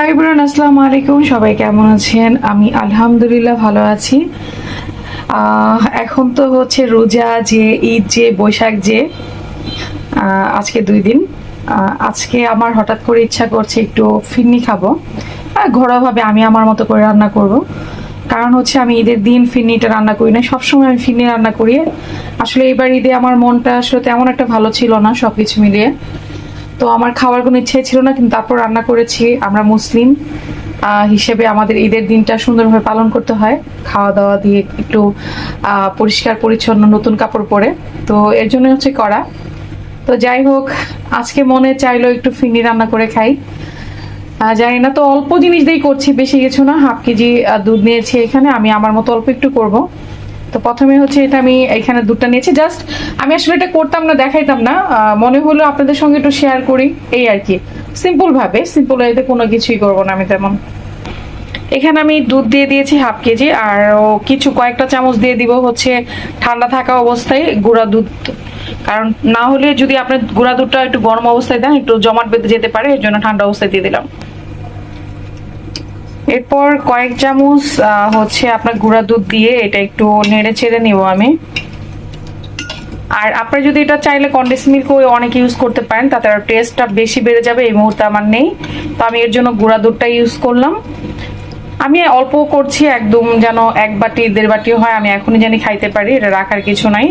High bran আসসালামু আলাইকুম। সবাই কেমন আছেন? আমি আলহামদুলিল্লাহ ভালো আছি। এখন তো হচ্ছে রোজা যে, ঈদ যে, বৈশাখ যে আজকে দুই দিন। আজকে আমার হঠাৎ করে ইচ্ছা করছে একটু ফিরনি খাব। ঘরোয়াভাবে আমি আমার মতো করে রান্না করব। কারণ হচ্ছে আমি ঈদের দিন ফিরনিটা রান্না করি না। সবসময় আমি ফিরনি রান্না করি। আসলে এবার ঈদে আমার মনটা আসলে তেমন একটা ভালো ছিল না, সবকিছু মিলিয়ে। তো আমার খাওয়ার কোনো ইচ্ছে ছিল না, কিন্তু তারপর রান্না করেছি আমরা মুসলিম হিসেবে আমাদের ঈদের দিনটা সুন্দরভাবে পালন করতে হয়। খাওয়া দাওয়া দিয়ে একটু পরিষ্কার পরিচ্ছন্ন নতুন কাপড় পরে। তো এর জন্য হচ্ছে করা তো যাই হোক, আজকে মনে চাইলো একটু ফিনি রান্না করে খাই। জানি না, তো অল্প জিনিস দিয়েই করছি, বেশি কিছু না। হাফ কেজি দুধ নিয়েছি এখানে। আমি আমার মতো অল্প একটু করব। তো প্রথমে হচ্ছে এটা আমি এখানে দুধটা নিয়েছি। জাস্ট আমি আসলে এটা করতাম না, দেখাইতাম না। মনে হলো আপনাদের সঙ্গে একটু শেয়ার করি, এই আর কি। সিম্পল ভাবে সিম্পল এতে কোনো কিছুই করব না আমি তেমন। এখানে আমি দুধ দিয়ে দিয়েছি হাফ কেজি, আর কিছু কয়েকটা চামচ দিয়ে দিব হচ্ছে ঠান্ডা থাকা অবস্থায় গুঁড়া দুধ। কারণ না হলে যদি আপনার গুঁড়া দুধটা একটু গরম অবস্থায় দেন, একটু জমাট বেঁধে যেতে পারে, এর জন্য ঠান্ডা অবস্থায় দিয়ে দিলাম। এরপর কয়েক চামচ হচ্ছে আপনার গুঁড়া দুধ দিয়ে এটা একটু নেড়ে ছেড়ে নিব আমি। আর আপনারা যদি এটা চাইলে কন্ডেন্স মিল্ক অনেকে ইউজ করতে পারেন, তাতে আর টেস্টটা বেশি বেড়ে যাবে, এই মুহূর্তে আমার নেই। তো আমি এর জন্য গুঁড়া দুধটা ইউজ করলাম। আমি অল্প করছি, একদম যেন এক বাটি, দেড় বাটি হয়, আমি এখনই জানি খাইতে পারি, এটা রাখার কিছু নাই।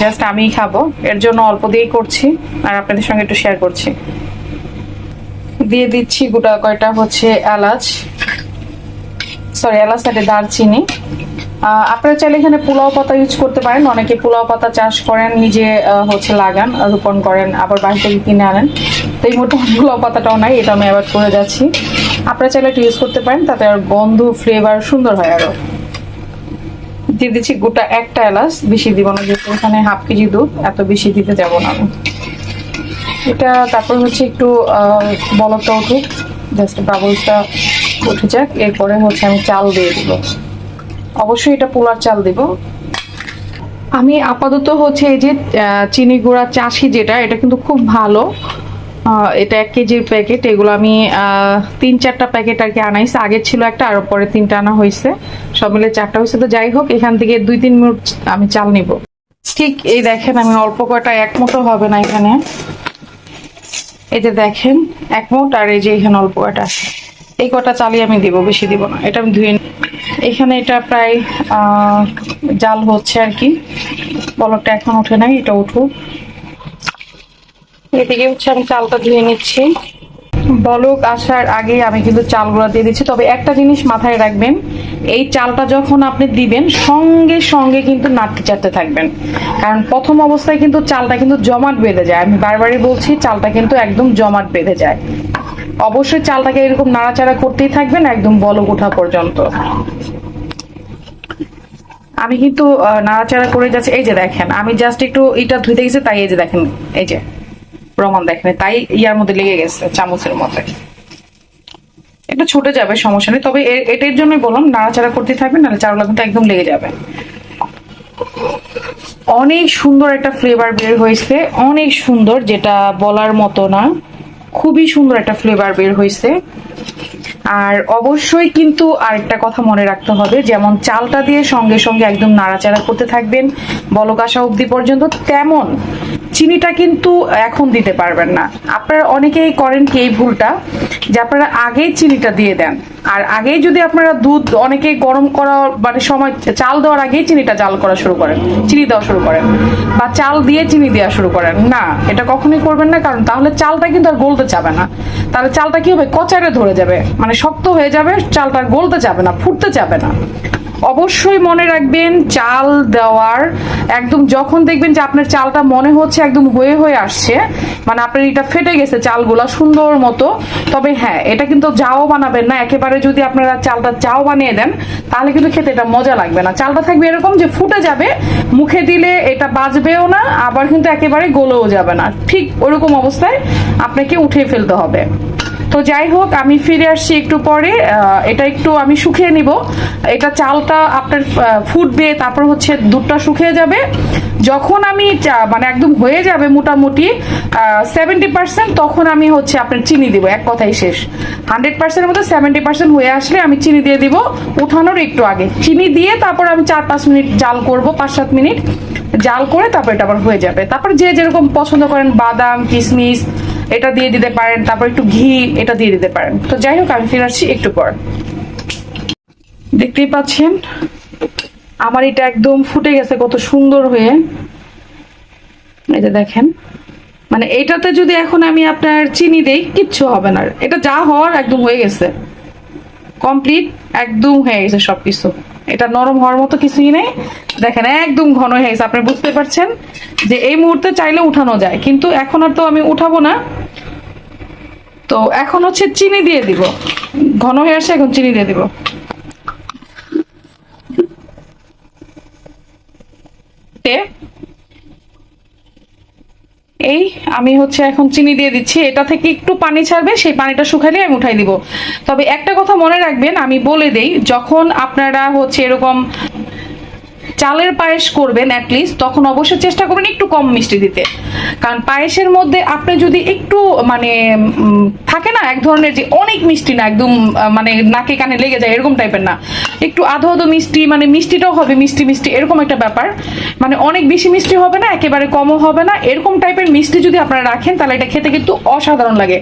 জাস্ট আমিই খাব। এর জন্য অল্প দিয়েই করছি, আর আপনাদের সঙ্গে একটু শেয়ার করছি। দিয়ে দিচ্ছি গোটা কয়টা হচ্ছে এলাচ। সরি এলাচ সাথে দারচিনি। আপনারা চাইলে এখানে পোলাও পাতা ইউজ করতে পারেন। অনেকে পোলাও পাতা চাষ করেন, নিজে হচ্ছে লাগান, রোপণ করেন, আবার বাড়ি থেকে কিনে আনেন। তো এই মুহূর্তে পোলাও পাতাটাও নাই, এটা আমি অ্যাভয়েড করে যাচ্ছি। আপনারা চাইলে এটা ইউজ করতে পারেন, তাতে আর গন্ধ ফ্লেভার সুন্দর হয় আরও দিয়ে দিচ্ছি গোটা একটা এলাচ, বেশি দিব না, যেহেতু এখানে হাফ কেজি দুধ, এত বেশি দিতে যাব না আমি। এটা তারপর হচ্ছে একটু আহ, বলকটা উঠুক জাস্ট বাবলসটা উঠে যাক এরপরে হচ্ছে আমি চাল দিয়ে দিব। অবশ্যই এটা পোলার চাল দিব। আমি আপাতত হচ্ছে এই যে চিনি গুঁড়া চাষি যেটা এটা কিন্তু খুব ভালো। এটা এক কেজির প্যাকেট এগুলো আমি তিন চারটা প্যাকেট আর কি আনাইছি। আগে ছিল একটা আর পরে তিনটা আনা হয়েছে সব মিলে চারটা হয়েছে তো যাই হোক এখান থেকে দুই তিন মিনিট আমি চাল নিব। ঠিক এই দেখেন আমি অল্প কয়টা এক মুঠো হবে না এখানে। এই যে দেখেন, এক মুঠ আর এই যে এখানে অল্প কয়টা আছে। এই কটা চালিয়ে আমি দিব, বেশি দিব না। এটা আমি ধুয়ে এখানে এটা প্রায় জাল হচ্ছে আর কি। পলকটা এখন উঠে নাই, এটা উঠুক। এদিকে হচ্ছে আমি চালটা ধুয়ে নিচ্ছি। বলক আসার আগে আমি কিন্তু চালগুলো দিয়ে দিচ্ছি। তবে একটা জিনিস মাথায় রাখবেন, এই চালটা যখন আপনি দিবেন, সঙ্গে সঙ্গে কিন্তু নাড়তে চাড়তে থাকবেন। কারণ প্রথম অবস্থায় কিন্তু চালটা কিন্তু জমাট বেঁধে যায়। আমি বারবারই বলছি, চালটা কিন্তু একদম জমাট বেঁধে যায়। অবশ্যই চালটাকে এরকম নাড়াচাড়া করতেই থাকবেন, একদম বলক ওঠা পর্যন্ত। আমি কিন্তু নাড়াচাড়া করে যাচ্ছি। এই যে দেখেন, আমি জাস্ট একটু এটা ধুইতে গেছি, তাই এই যে দেখেন, এই যে। প্রমাণ দেখেন। তাই ইয়ার মধ্যে লেগে গেছে, চামচের মধ্যে। এটা ছুটে যাবে, সমস্যা নেই। তবে এটার জন্যই বললাম, নাড়াচাড়া করতে থাকবেন নাহলে চারগুলো কিন্তু একদম লেগে যাবে। অনেক সুন্দর একটা ফ্লেভার বের হয়েছে, অনেক সুন্দর, যেটা বলার মতো না। খুবই সুন্দর একটা ফ্লেভার বের হয়েছে। আর অবশ্যই কিন্তু আরেকটা কথা মনে রাখতে হবে, যেমন চালটা দিয়ে সঙ্গে সঙ্গে একদম নাড়াচাড়া করতে থাকবেন। বলক আসা অবধি পর্যন্ত তেমন চিনিটা কিন্তু এখন দিতে পারবেন না। আপনারা অনেকেই করেন কি এই ভুলটা, যে আপনারা আগেই চিনিটা দিয়ে দেন। আর আগেই যদি আপনারা দুধ অনেকে গরম করা মানে সময় চাল দেওয়ার আগেই চিনিটা জাল করা শুরু করেন, চিনি দেওয়া শুরু করেন বা চাল দিয়ে চিনি দেওয়া শুরু করেন। না, এটা কখনোই করবেন না, কারণ তাহলে চালটা কিন্তু আর গলতে যাবে না। তাহলে চালটা কি হবে? কচারে ধরে যাবে মানে শক্ত হয়ে যাবে, চালটা গলতে যাবে না, ফুটতে যাবে না। অবশ্যই মনে রাখবেন, চাল দেওয়ার একদম যখন দেখবেন যে আপনার চালটা মনে হচ্ছে একদম হয়ে হয়ে আসছে মানে আপনার এটা ফেটে গেছে চালগুলা সুন্দর মতো, তবে হ্যাঁ এটা কিন্তু যাও বানাবেন না, একেবারে যদি আপনারা চালটা চাও বানিয়ে দেন, তাহলে কিন্তু খেতে এটা মজা লাগবে না। চালটা থাকবে এরকম যে ফুটে যাবে, মুখে দিলে এটা বাজবেও না, আবার কিন্তু একেবারে গলেও যাবে না। ঠিক ওরকম অবস্থায় আপনাকে উঠিয়ে ফেলতে হবে। তো যাই হোক, আমি ফিরে আসছি একটু পরে। এটা একটু আমি শুকিয়ে নিব। এটা চালটা আপনার ফুটবে, তারপর হচ্ছে দুধটা শুকিয়ে যাবে। যখন আমি মানে একদম হয়ে যাবে মোটামুটি সেভেন্টি পার্সেন্ট তখন আমি হচ্ছে আপনার চিনি দিব, এক কথাই শেষ। হান্ড্রেড পার্সেন্টের মধ্যে সেভেন্টি পার্সেন্ট হয়ে আসলে আমি চিনি দিয়ে দিব, উঠানোর একটু আগে। চিনি দিয়ে তারপর আমি চার পাঁচ মিনিট জাল করব পাঁচ সাত মিনিট জাল করে তারপর এটা আবার হয়ে যাবে। তারপর যে যেরকম পছন্দ করেন, বাদাম কিশমিশ এটা দিয়ে দিতে পারেন, তারপর একটু ঘি এটা দিয়ে দিতে পারেন। তো যাই হোক, আমি ফিরে আসছি একটু পর। দেখতেই পাচ্ছেন, আমার এটা একদম ফুটে গেছে কত সুন্দর হয়ে। এই যে দেখেন মানে এটাতে যদি এখন আমি আপনার চিনি দেই, কিচ্ছু হবে না। এটা যা হওয়ার একদম হয়ে গেছে। কমপ্লিট, একদম হয়ে গেছে সবকিছু। এটা নরম হওয়ার মতো কিছুই নেই। দেখেন, একদম ঘন হয়ে গেছে। আপনি বুঝতে পারছেন যে এই মুহূর্তে চাইলে উঠানো যায়, কিন্তু এখন আর তো আমি উঠাবো না। তো এখন হচ্ছে চিনি দিয়ে দিব। ঘন হয়ে আসে এখন চিনি দিয়ে দিব। তে এই, আমি হচ্ছে এখন চিনি দিয়ে দিচ্ছি। এটা থেকে একটু পানি ছাড়বে, সেই পানিটা শুকালে আমি উঠাই দিব। তবে একটা কথা মনে রাখবেন, আমি বলে দেই, যখন আপনারা হচ্ছে এরকম চালের পায়েস করবেন অ্যাটলিস্ট তখন অবশ্যই চেষ্টা করবেন একটু কম মিষ্টি দিতে। কারণ পায়েসের মধ্যে আপনি যদি একটু মানে থাকে না এক ধরনের যে অনেক মিষ্টি না, একদম মানে নাকে কানে লেগে যায়, এরকম টাইপের না। একটু আধো আধো মিষ্টি মানে মিষ্টিটাও হবে, মিষ্টি মিষ্টি, এরকম একটা ব্যাপার। মানে অনেক বেশি মিষ্টি হবে না, একেবারে কমও হবে না। এরকম টাইপের মিষ্টি যদি আপনারা রাখেন, তাহলে এটা খেতে কিন্তু অসাধারণ লাগে।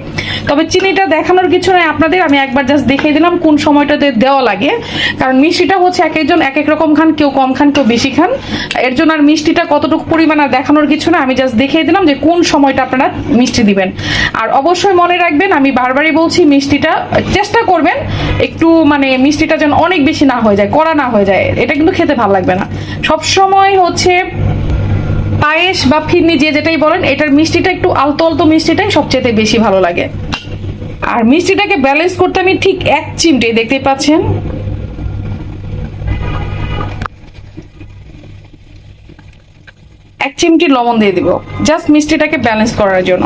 তবে চিনিটা দেখানোর কিছু নয় আপনাদের, আমি একবার জাস্ট দেখিয়ে দিলাম কোন সময়টাতে দেওয়া লাগে। কারণ মিষ্টিটা হচ্ছে এক একজন এক এক রকম খান, কেউ কম খান, কেউ বেশি খান। এর জন্য আর মিষ্টিটা কতটুকু পরিমাণ আর দেখানোর কিছু না, আমি জাস্ট দেখিয়ে দিলাম যে কোন সময়টা আপনারা মিষ্টি দিবেন। আর অবশ্যই মনে রাখবেন, আমি বারবারই বলছি মিষ্টিটা চেষ্টা করবেন, একটু মানে মিষ্টিটা যেন অনেক বেশি না হয়ে যায়, কড়া না হয়ে যায়, এটা কিন্তু খেতে ভালো লাগবে না। সব সময় হচ্ছে পায়েস বা ফিরনি যে যেটাই বলেন, এটার মিষ্টিটা একটু আলতো আলতো মিষ্টিটাই সবচেয়ে বেশি ভালো লাগে। আর মিষ্টিটাকে ব্যালেন্স করতে আমি ঠিক এক চিমটে দেখতেই পাচ্ছেন এক চিমটি লবণ দিয়ে দিব। জাস্ট মিষ্টিটাকে ব্যালেন্স করার জন্য।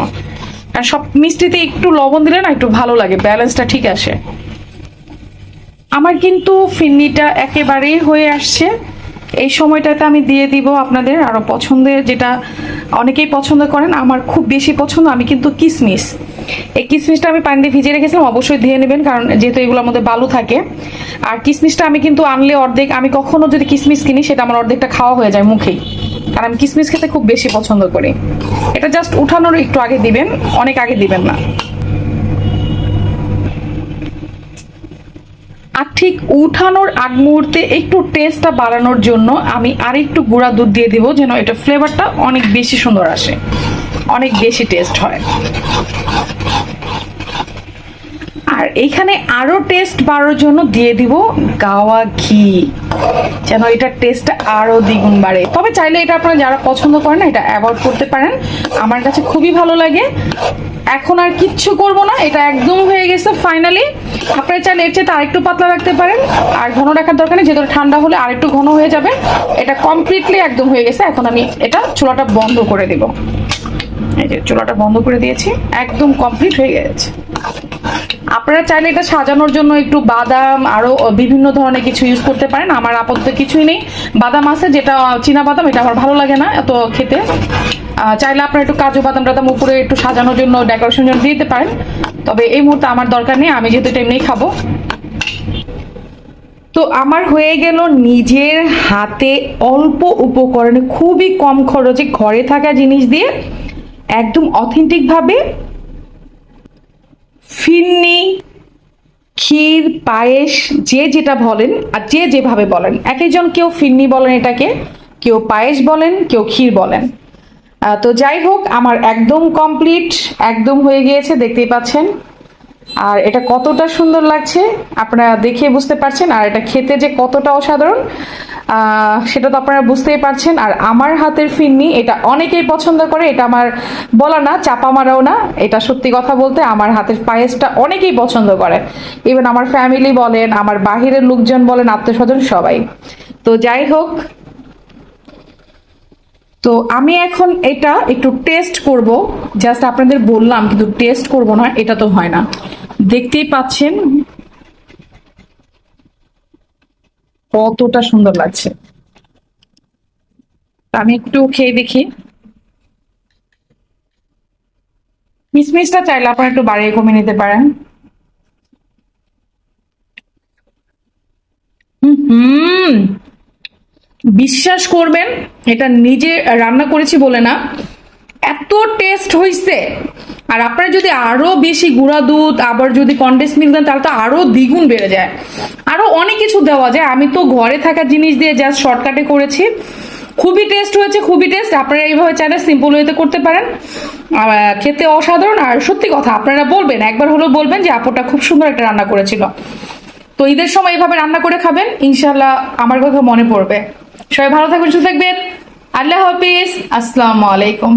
আর সব মিষ্টিতে একটু লবণ দিলে না একটু ভালো লাগে ব্যালেন্সটা ঠিক আসে। আমার কিন্তু ফিন্নিটা একেবারেই হয়ে আসছে। এই সময়টাতে আমি দিয়ে দিব আপনাদের আরও পছন্দের যেটা অনেকেই পছন্দ করেন, আমার খুব বেশি পছন্দ, আমি কিন্তু কিসমিস। এই কিসমিসটা আমি পানি দিয়ে ভিজিয়ে রেখেছিলাম, অবশ্যই দিয়ে নেবেন, কারণ যেহেতু এগুলোর মধ্যে বালু থাকে। আর কিসমিসটা আমি কিন্তু আনলে অর্ধেক, আমি কখনো যদি কিসমিস কিনি, সেটা আমার অর্ধেকটা খাওয়া হয়ে যায় মুখেই। কারণ আমি কিসমিস খেতে খুব বেশি পছন্দ করি। এটা জাস্ট উঠানোর একটু আগে দিবেন, অনেক আগে দিবেন না। আর ঠিক উঠানোর আগ মুহূর্তে একটু টেস্টটা বাড়ানোর জন্য আমি আর একটু গুঁড়া দুধ দিয়ে দিব যেন এটা ফ্লেভারটা অনেক বেশি সুন্দর আসে। অনেক বেশি টেস্ট হয়। আর এইখানে আরও টেস্ট বাড়ার জন্য দিয়ে দিব গাওয়া ঘি। যেন এটার টেস্টটা আরও দ্বিগুণ বাড়ে। তবে চাইলে এটা আপনারা যারা পছন্দ করেন এটা অ্যাভয়েড করতে পারেন। আমার কাছে খুবই ভালো লাগে। এখন আর কিচ্ছু করব না, এটা একদম হয়ে গেছে ফাইনালি আপনারা চাইলে এর চেয়ে আরেকটু পাতলা রাখতে পারেন। আর ঘন রাখার দরকার নেই, যেহেতু ঠান্ডা হলে আরেকটু ঘন হয়ে যাবে। এটা কমপ্লিটলি একদম হয়ে গেছে। এখন আমি এটা চুলাটা বন্ধ করে দেব। এই যে চুলাটা বন্ধ করে দিয়েছি, একদম কমপ্লিট হয়ে গেছে। আপনারা চাইলে এটা সাজানোর জন্য একটু বাদাম আরও বিভিন্ন ধরনের কিছু ইউজ করতে পারেন। আমার আপাতত কিছুই নেই। বাদাম আছে যেটা চীনা বাদাম, এটা আমার ভালো লাগে না এত খেতে। চাইলে আপনারা একটু কাজু বাদাম টাদাম উপরে একটু সাজানোর জন্য ডেকোরেশন জন্য দিতে পারেন। তবে এই মুহূর্তে আমার দরকার নেই, আমি যেহেতু এটা খাব। তো আমার হয়ে গেল নিজের হাতে অল্প উপকরণে খুবই কম খরচে ঘরে থাকা জিনিস দিয়ে একদম অথেন্টিকভাবে ফিরনি ক্ষীর, পায়েস, যে যেটা বলেন আর যে যেভাবে বলেন। এক একজন কেউ ফিন্নি বলেন এটাকে, কেউ পায়েস বলেন, কেউ ক্ষীর বলেন। তো যাই হোক, আমার একদম কমপ্লিট একদম হয়ে গিয়েছে, দেখতেই পাচ্ছেন। আর এটা কতটা সুন্দর লাগছে আপনারা দেখে বুঝতে পারছেন, আর এটা খেতে যে কতটা অসাধারণ সেটা তো আপনারা বুঝতেই পারছেন। আর আমার হাতের ফিরনি এটা অনেকেই পছন্দ করে, এটা আমার বলা না, চাপা মারাও না, এটা সত্যি কথা বলতে আমার হাতের পায়েসটা অনেকেই পছন্দ করে। ইভেন আমার ফ্যামিলি বলেন, আমার বাহিরের লোকজন বলেন আত্মীয় স্বজন সবাই। তো যাই হোক, তো আমি এখন এটা একটু টেস্ট করব। জাস্ট আপনাদের বললাম, কিন্তু টেস্ট করব না, এটা তো হয় না। দেখতেই পাচ্ছেন কতটা সুন্দর লাগছে। আমি একটু খেয়ে দেখি। মিসমিসটা চাইলে আপনারা একটু বাড়িয়ে কমিয়ে নিতে পারেন। হুম বিশ্বাস করবেন, এটা নিজে রান্না করেছি বলে না, এত টেস্ট হয়েছে আর আপনারা যদি আরও বেশি গুঁড়া দুধ, আবার যদি কন্ডেন্স মিল্ক দেন, তাহলে তো আরও দ্বিগুণ বেড়ে যায়। আরও অনেক কিছু দেওয়া যায়। আমি তো ঘরে থাকা জিনিস দিয়ে জাস্ট শর্টকাটে করেছি। খুবই টেস্ট হয়েছে, খুবই টেস্ট আপনারা এইভাবে চাইলে সিম্পল ওয়েতে করতে পারেন। খেতে অসাধারণ। আর সত্যি কথা, আপনারা বলবেন, একবার হলেও বলবেন যে আপুটা খুব সুন্দর একটা রান্না করেছিল। তো ঈদের সময় এইভাবে রান্না করে খাবেন ইনশাল্লাহ আমার কথা মনে পড়বে। সবাই ভালো থাকবেন, সুস্থ থাকবেন। আল্লাহ হাফিজ। আসসালামু আলাইকুম।